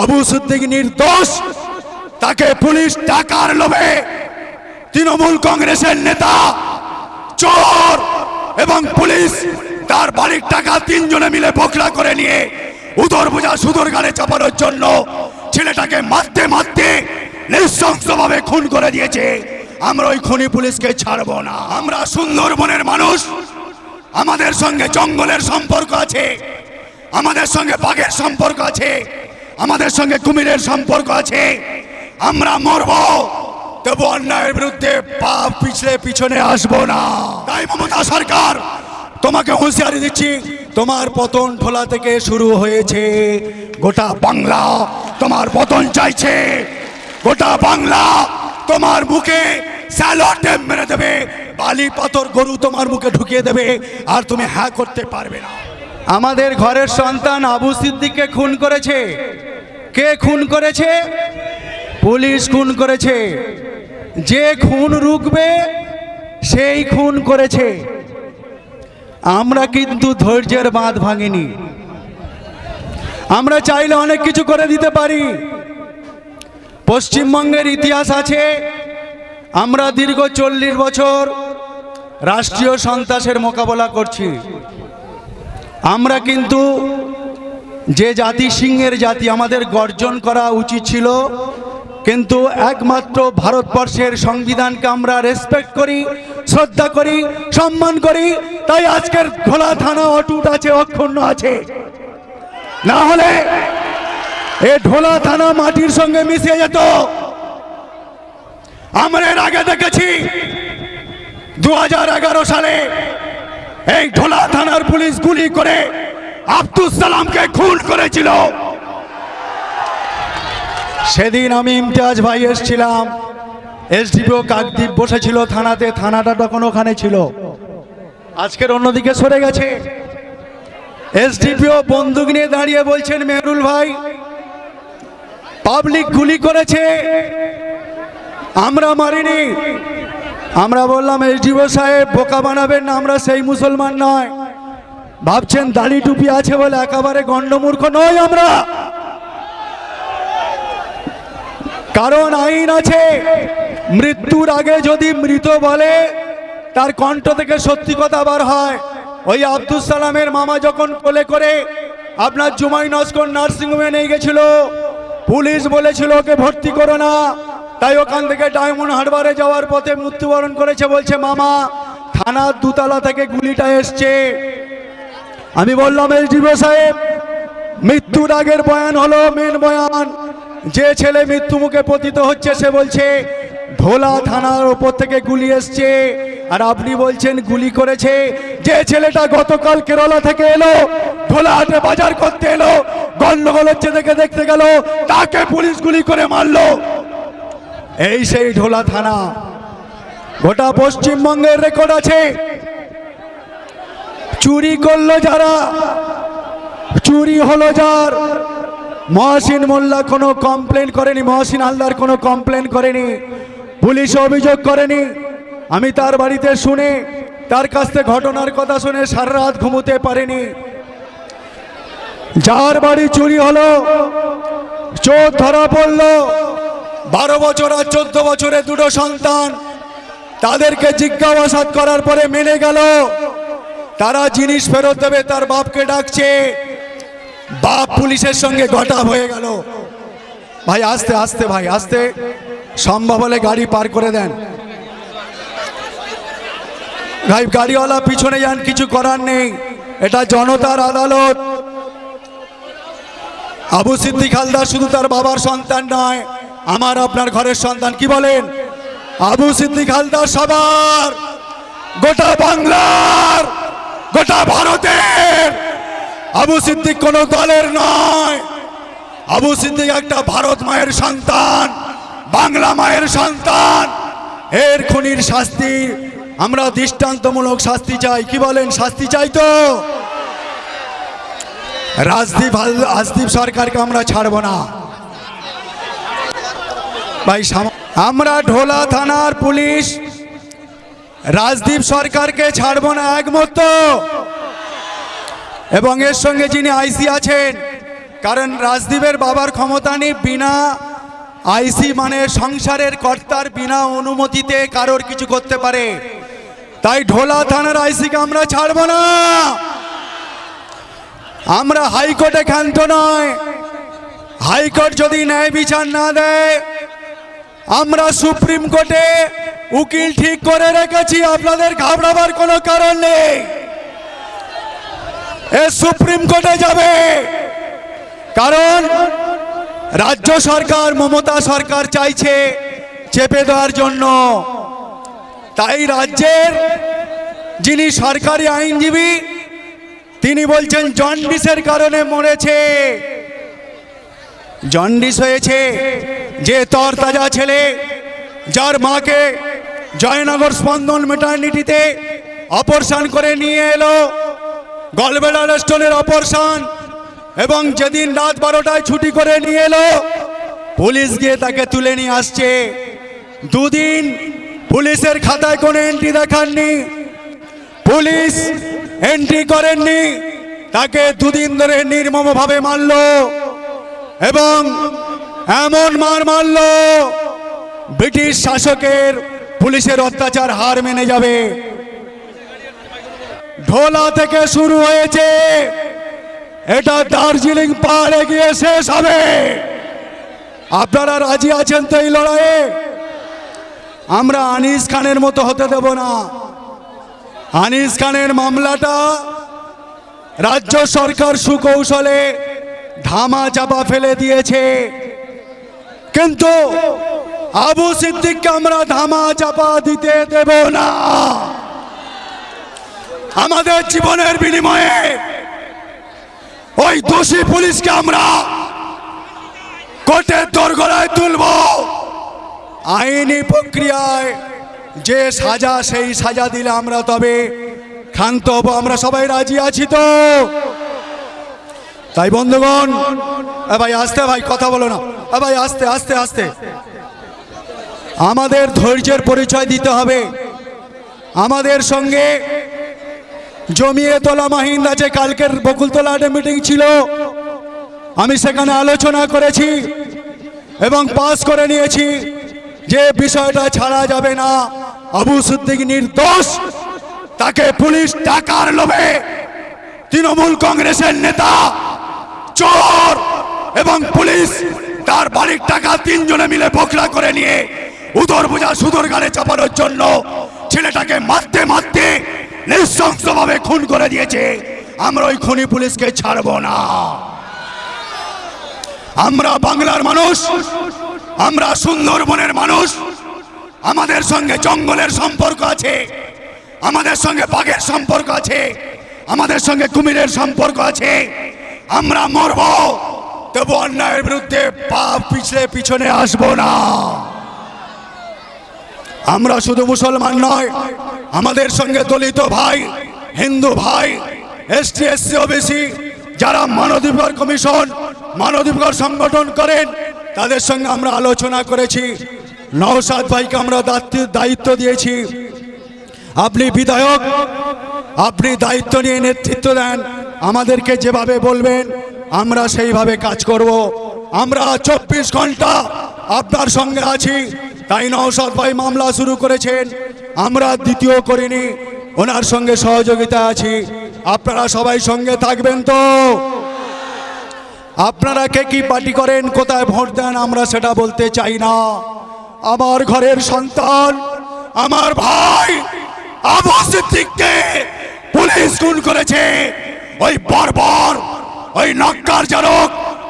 আবু সিদ্দিক নির্দোষ, তাকে পুলিশ টাকার লোভে তৃণমূল কংগ্রেসের নেতা, চোর এবং পুলিশ তার বাড়ির টাকা তিনজনে মিলে বকরা করে নিয়ে উদর বোঝা সুদর গাড়ে চাপানোর জন্য ছেলেটাকে মারতে মারতে নৃশংসভাবে খুন করে দিয়েছে। আমরা ওই খুনি পুলিশকে ছাড়বো না। আমরা সুন্দরবনের মানুষ। আমাদের সঙ্গে জঙ্গলের সম্পর্ক আছে। আমাদের সঙ্গে বাঘের সম্পর্ক আছে। আমাদের সঙ্গে কুমিরের সম্পর্ক আছে। আমরা মরব, তবু অন্যায়ের বিরুদ্ধে পা পিছলে পিছনে আসব না। তাই মমতা সরকার, তোমাকে হুঁশিয়ারি দিচ্ছি, তোমার পতন ঠোলা থেকে শুরু হয়েছে। গোটা বাংলা তোমার পতন চাইছে। গোটা বাংলা তোমার মুখে মেরে দেবে, বালি পাথর গরু তোমার মুখে ঢুকিয়ে দেবে, আর তুমি হ্যাঁ করতে পারবে না। আমাদের ঘরের সন্তান আবু সিদ্দিককে খুন করেছে। কে খুন করেছে? পুলিশ খুন করেছে। যে খুন রুখবে, সেই খুন করেছে। আমরা কিন্তু ধৈর্যের বাঁধ ভাঙিনি। আমরা চাইলে অনেক কিছু করে দিতে পারি। পশ্চিমবঙ্গের ইতিহাস আছে, আমরা দীর্ঘ চল্লিশ বছর রাষ্ট্রীয় সন্ত্রাসের মোকাবেলা করছি। আমরা কিন্তু যে জাতি সিংহের জাতি আমাদের গর্জন করা উচিত ছিল, কিন্তু একমাত্র ভারতবর্ষের সংবিধানকে আমরা রেসপেক্ট করি, শ্রদ্ধা করি, সম্মান করি, তাই আজকের ঘোলা থানা অটুট আছে, অক্ষুণ্ণ আছে। না হলে এ ঢোলা থানা মাটির সঙ্গে মিশে যেত। আমরা এর আগে দেখেছি, দু হাজার এগারো সালে এই ঢোলা থানার পুলিশ গুলি করে আব্দুল সালামকে খুন করেছিল। সেদিন আমি ইমতিয়াজ ভাই এসছিলাম। এসডিপিও কাকদ্বীপ বসেছিল থানাতে, থানাটা তখন ওখানে ছিল। আজকের অন্যদিকে সরে গেছে। এসডিপিও বন্দুক নিয়ে দাঁড়িয়ে বলছেন, মেহরুল ভাই, পাবলিক গুলি করেছে, আমরা মারিনি। আমরা বললাম এসডিও সাহেব বোকা বানাবেন না, আমরা সেই মুসলমান নয়। ভাবছেন, দাড়ি টুপি আছে বলে একেবারে গণ্ডমূর্খ নই আমরা। কারণ আইন আছে, মৃত্যুর আগে যদি মৃত বলে, তার কণ্ঠ থেকে সত্যি কথা বার হয়। ওই আব্দুল সালামের মামা যখন কোলে করে আপনার জুমাই নস্কর নার্সিংহোমে নিয়ে গেছিল, পুলিশ বলেছিল, ওকে ভর্তি করো না। তাই ওখান থেকে ডায়মন্ড হারবারে যাওয়ার পথে মৃত্যুবরণ করেছে, বলছে, মামা, থানার দুতলা থেকে গুলিটা এসছে। আমি বললাম, এই ডিবো সাহেব, মৃত্যুর আগের বয়ান হলো, মেন বয়ান। যে ছেলে মৃত্যু মুখে পতিত হচ্ছে, সে বলছে ভোলা থানার ওপর থেকে গুলি এসছে। আর আপনি বলছেন, গুলি করেছে। যে ছেলেটা গতকাল কেরলা থেকে এলো, ধোলা হাটে বাজার করতে এলো, গন্ডগোল হচ্ছে দেখে দেখতে গেল, তাকে পুলিশ গুলি করে মারলো। এই সেই ঢোলা থানা। গোটা পশ্চিমবঙ্গের রেকর্ড আছে। চুরি করল যারা, চুরি হলো যার। মহাসিন মোল্লা কোনো কমপ্লেন করেনি, মহাসিন হালদার কোনো কমপ্লেন করেনি, পুলিশ অভিযোগ করেনি। আমি তার বাড়িতে শুনে, তার কাছ থেকে ঘটনার কথা শুনে সারা রাত ঘুমোতে পারিনি। যার বাড়ি চুরি হলো, চোর ধরা পড়ল বারো বছর আর চোদ্দ বছরে দুটো সন্তান। তাদেরকে জিজ্ঞাসাবাদ করার পরে মেনে গেল। তারা জিনিস ফেরত দেবে, তার বাপকে ডাকছে। বাপ পুলিশের সঙ্গে ঘটা হয়ে গেল। ভাই, আস্তে আস্তে ভাই, আস্তে। সম্ভব হলে গাড়ি পার করে দেন। ভাই, গাড়িওয়ালা পিছনে যান, কিছু করার নেই। এটা জনতার আদালত। আবু সিদ্দিক হালদার শুধু তার বাবার সন্তান নয় আমার আপনার ঘরের সন্তান কি বলেন? আবু সিদ্দিক হালদার সবার। গোটা বাংলার, গোটা ভারতের। আবু সিদ্দিক কোনো দলের নয়। আবু সিদ্দিক একটা ভারত মায়ের সন্তান, বাংলা মায়ের সন্তান। এর খুনির শাস্তি, আমরা দৃষ্টান্তমূলক শাস্তি চাই। কি বলেন, শাস্তি চাই তো? রাজদীপ রাজদীপ সরকারকে আমরা ছাড়বো না। ভাই আমরা ঢোলা থানার পুলিশ। রাজদীপ সরকারকে ছাড়ব না একমত এবং এর সঙ্গে যিনি আইসি আছেন, কারণ রাজদীপের বাবার ক্ষমতা নেই বিনা আইসি মানে সংসারের কর্তার বিনা অনুমতিতে কারোর কিছু করতে পারে। তাই ঢোলা থানার আইসিকে আমরা ছাড়বো না। আমরা হাইকোর্টে ক্ষান্ত নয়। হাইকোর্ট যদি ন্যায় বিচার না দেয় আমরা সুপ্রিম কোর্টে উকিল ঠিক করে রেখেছি, আপনাদের ঘাবড়াবার কোনো কারণ নেই। এ সুপ্রিম কোর্টে যাবে। কারণ রাজ্য সরকার, মমতা সরকার চাইছে চেপে দেওয়ার জন্য। তাই রাজ্যের যিনি সরকারি আইনজীবী, তিনি বলছেন, জন্ডিসের কারণে মরেছে। জন্ডিস হয়েছে। যে তরতাজা ছেলে যার মাকে জয়নগর স্পন্দন মেটার্নিটিতে অপারেশন করে নিয়ে এলো গলবেলার স্টোনের অপারেশন এবং যেদিন রাত বারোটায় ছুটি করে নিয়ে এলো, পুলিশ গিয়ে তাকে তুলে নিয়ে আসছে। দুদিন পুলিশের খাতায় কোনো এন্ট্রি দেখাননি, পুলিশ এন্ট্রি করেননি, তাকে দুদিন ধরে নির্মমভাবে মারল, এবং এমন মার মারল। ব্রিটিশ শাসকের পুলিশের অত্যাচার হার মেনে যাবে। ঢোলা থেকে শুরু হয়েছে। এটা দার্জিলিং পাহাড়ে গিয়ে শেষ হবে। আপনারা রাজি আছেন তো এই লড়াইয়ে? আমরা আনিস খানের মতো হতে দেব না। আনিস খানের মামলাটা রাজ্য সরকার সুকৌশলে ধামা চাপা ফেলে দিয়েছে। কিন্তু আবু সিদ্দিককে আমরা ধামা চাপা দিতে দেব না। আমাদের জীবনের বিনিময়ে ওই দোষী পুলিশকে আমরা কোর্টের দোরগোড়ায় তুলব। আইনি প্রক্রিয়ায় যে সাজা, সেই সাজা দিলে আমরা তবে হব। আমরা সবাই রাজি আছি তো? তাই বন্ধুগণ ভাই আস্তে ভাই, কথা বলো না। ভাই আস্তে আস্তে আস্তে। আমাদের ধৈর্যের পরিচয় দিতে হবে। আমাদের সঙ্গে জমিয়ে তোলা মাহিন্দা যে কালকের বকুলতলা মিটিং ছিল, আমি সেখানে আলোচনা করেছি এবং পাস করে নিয়েছি যে বিষয়টা ছাড়া যাবে না। আবু সিদ্দিক নির্দোষ, তাকে পুলিশ টাকার লোভে তৃণমূল কংগ্রেসের নেতা চোর এবং পুলিশ তার বাড়ির টাকা তিনজনে মিলে বকরা করে নিয়ে উদর বোঝা সুদর গাড়ে চাপানোর জন্য ছেলেটাকে মারতে মারতে নৃশংসভাবে খুন করে দিয়েছে। আমরা ওই খুনি পুলিশকে ছাড়বো না। আমরা বাংলার মানুষ, আমরা সুন্দরবনের মানুষ, আমাদের সঙ্গে জঙ্গলের সম্পর্ক আছে, আমাদের সঙ্গে বাঘের সম্পর্ক আছে, আমাদের সঙ্গে কুমিরের সম্পর্ক আছে। আমরা মরব। তবু অন্যায়ের বিরুদ্ধে পা পিছলে পিছনে আসব না। আমরা শুধু মুসলমান নয় আমাদের সঙ্গে দলিত ভাই, হিন্দু ভাই, এসটি, এসসি, ওবিসি, যারা মানবাধিকার কমিশন, মানবাধিকার সংগঠন করেন, তাদের সঙ্গে আমরা আলোচনা করেছি। নওশাদ ভাইকে আমরা দায়িত্ব দিয়েছি। আপনি বিধায়ক, আপনি দায়িত্ব নিয়ে নেতৃত্ব দেন। আমাদেরকে যেভাবে বলবেন, আমরা সেইভাবে কাজ করব। আমরা চব্বিশ ঘণ্টা আপনার সঙ্গে আছি, তাই নওশাদ ভাই মামলা শুরু করেছেন। আমরা দ্বিতীয় করিনি, ওনার সঙ্গে সহযোগিতা আছি। আপনারা সবাই সঙ্গে থাকবেন তো? আপনারা কে কি পার্টি করেন, কোথায় ভোট দেন, আমরা সেটা বলতে চাই না। আমার ঘরের সন্তান, আমার ভাই আবু সিদ্দিককে পুলিশ খুন করেছে। ওই বর্বর, ওই নক্কার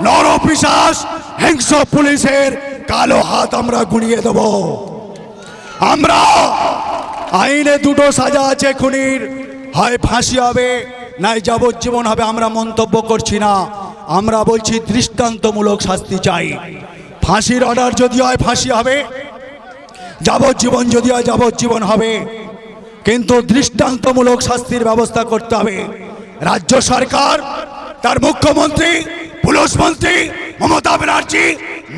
নর পিশাস হিংস্র পুলিশের কালো হাত আমরা গুড়িয়ে দেব। আমরা আইনে দুটো সাজা আছে খুনির, হয় ফাঁসি হবে, নাই যাবজ্জীবন হবে, আমরা মন্তব্য করছি না। আমরা বলছি দৃষ্টান্তমূলক শাস্তি চাই। ফাঁসির অর্ডার যদি হয়, ফাঁসি হবে। যাবজ্জীবন যদি হয়, যাবজ্জীবন হবে। কিন্তু দৃষ্টান্তমূলক শাস্তির ব্যবস্থা করতে হবে। রাজ্য সরকার, তার মুখ্যমন্ত্রী, পুলিশ মন্ত্রী মমতা ব্যানার্জি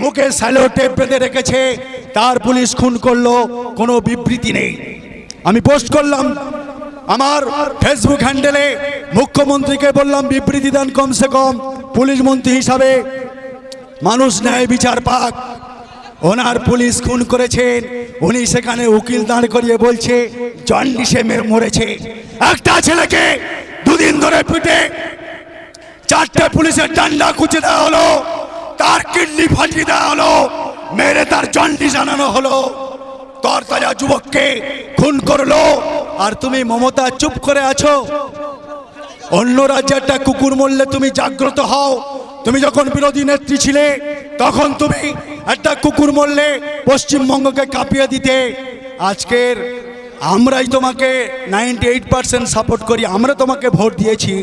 মুখে স্যালো টেপ বেঁধে রেখেছে। তার পুলিশ খুন করল, কোনো বিবৃতি নেই। আমি পোস্ট করলাম, আমার ফেসবুক হ্যান্ডেলে মুখ্যমন্ত্রীকে বললাম, বিবৃতি দেন কমসে কম, পুলিশ মন্ত্রী হিসাবে মানুষ ন্যায় বিচার পাক। ওনার পুলিশ খুন করেছেন, উনি সেখানে উকিল দাঁড় করিয়ে বলছে, জন্ডিসে মেরে মরেছে। একটা ছেলেকে ধরে পিটে চারটে পুলিশের ডান্ডা কুচে দেওয়া হলো, তার কিডনি ফাটিয়ে দেওয়া হলো, মেরে তার জন্ডি জানানো হলো। তর তাজা যুবককে খুন করল, আর তুমি মমতা, চুপ করে আছো? অন্য রাজ্যে একটা কুকুর মরলে তুমি জাগ্রত হও। তুমি যখন বিরোধী নেত্রী ছিলে, তখন তুমি একটা কুকুর মরলে পশ্চিমবঙ্গকে কাঁপিয়ে দিতে। আজকের আমরাই তোমাকে নাইনটি এইট পার্সেন্ট সাপোর্ট করি, আমরা তোমাকে ভোট দিয়েছি।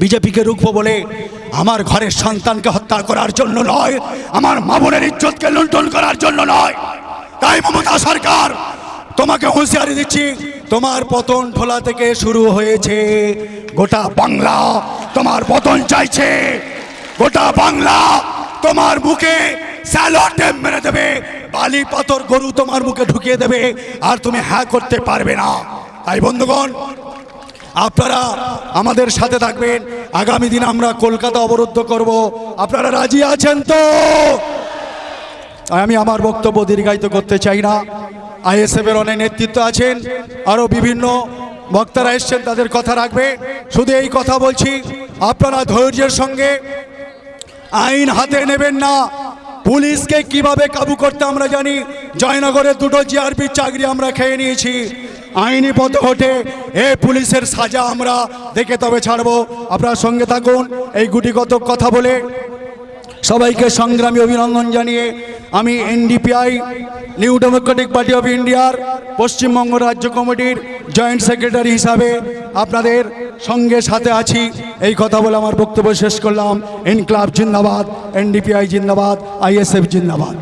বিজেপিকে রুখবো বলে আমার ঘরের সন্তানকে হত্যা করার জন্য নয়, আমার মা বোনের ইজ্জতকে লুণ্ঠন করার জন্য নয়। তাই মমতা সরকার, তোমাকে হুঁশিয়ারি দিচ্ছি, তোমার পতন ঠোলা থেকে শুরু হয়েছে গোটা বাংলা। তোমার পতন চাইছে গোটা বাংলা। তোমার মুখে স্যালোটে মেরে দেবে। বালি পাথর গরু তোমার মুখে ঢুকিয়ে দেবে, আর তুমি হ্যাঁ করতে পারবে না। তাই বন্ধুগণ, আপনারা আমাদের সাথে থাকবেন। আগামী দিন আমরা কলকাতা অবরুদ্ধ করব। আপনারা রাজি আছেন তো? আমি আমার বক্তব্য দীর্ঘায়িত করতে চাই না। আইএসএফ এর অনেক নেতৃত্ব আছেন আরও বিভিন্ন বক্তারা এসছেন, তাদের কথা রাখবে। শুধু এই কথা বলছি, আপনারা ধৈর্যের সঙ্গে আইন হাতে নেবেন না। পুলিশকে কীভাবে কাবু করতে আমরা জানি? জয়নগরের দুটো জিআরপি চাকরি আমরা খেয়ে নিয়েছি। আইনি পথ ঘটে এ পুলিশের সাজা আমরা দেখে তবে ছাড়বো। আপনার সঙ্গে থাকুন, এই গুটিগত কথা বলে সবাইকে সংগ্রামী অভিনন্দন জানিয়ে আমি NDPI new democratic party of ইন্ডিয়ার পশ্চিমবঙ্গ রাজ্য কমিটির জয়েন্ট সেক্রেটারি হিসাবে আপনাদের সঙ্গে সাথে আছি। এই কথা বলে আমার বক্তব্য শেষ করলাম। ইনক্লাব জিন্দাবাদ এনডিপিআই জিন্দাবাদ আইএসএফ জিন্দাবাদ।